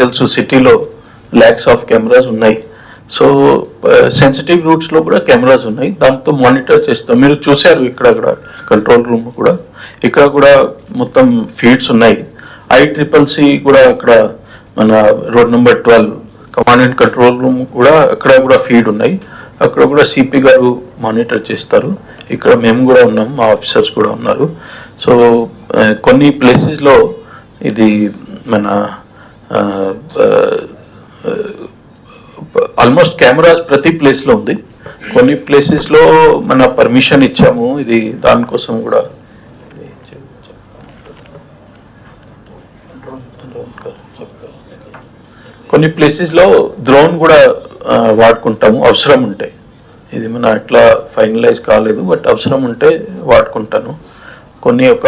తెలుసు సిటీలో lakhs of cameras ఉన్నాయి. సో సెన్సిటివ్ రూట్స్లో కూడా కెమెరాస్ ఉన్నాయి. దాంతో మానిటర్ చేస్తాం. మీరు చూశారు ఇక్కడ కూడా కంట్రోల్ రూమ్ కూడా. ఇక్కడ కూడా మొత్తం ఫీడ్స్ ఉన్నాయి. ఐ ట్రిపుల్ సి కూడా అక్కడ మన road number twelve command and control room కూడా అక్కడ కూడా ఫీడ్ ఉన్నాయి. అక్కడ కూడా సిపి గారు మానిటర్ చేస్తారు. ఇక్కడ మేము కూడా ఉన్నాం. మా ఆఫీసర్స్ కూడా ఉన్నారు. సో కొన్ని ప్లేసెస్లో ఇది మన ఆల్మోస్ట్ కెమెరాస్ ప్రతి ప్లేస్లో ఉంది. కొన్ని ప్లేసెస్లో మన పర్మిషన్ ఇచ్చాము. ఇది దానికోసం కూడా. కొన్ని ప్లేసెస్లో డ్రోన్ కూడా వాడుకుంటాము. అవసరం ఉంటే. ఇది మన అట్లా ఫైనలైజ్ కాలేదు బట్ అవసరం ఉంటే వాడుకుంటాను. కొన్ని ఒక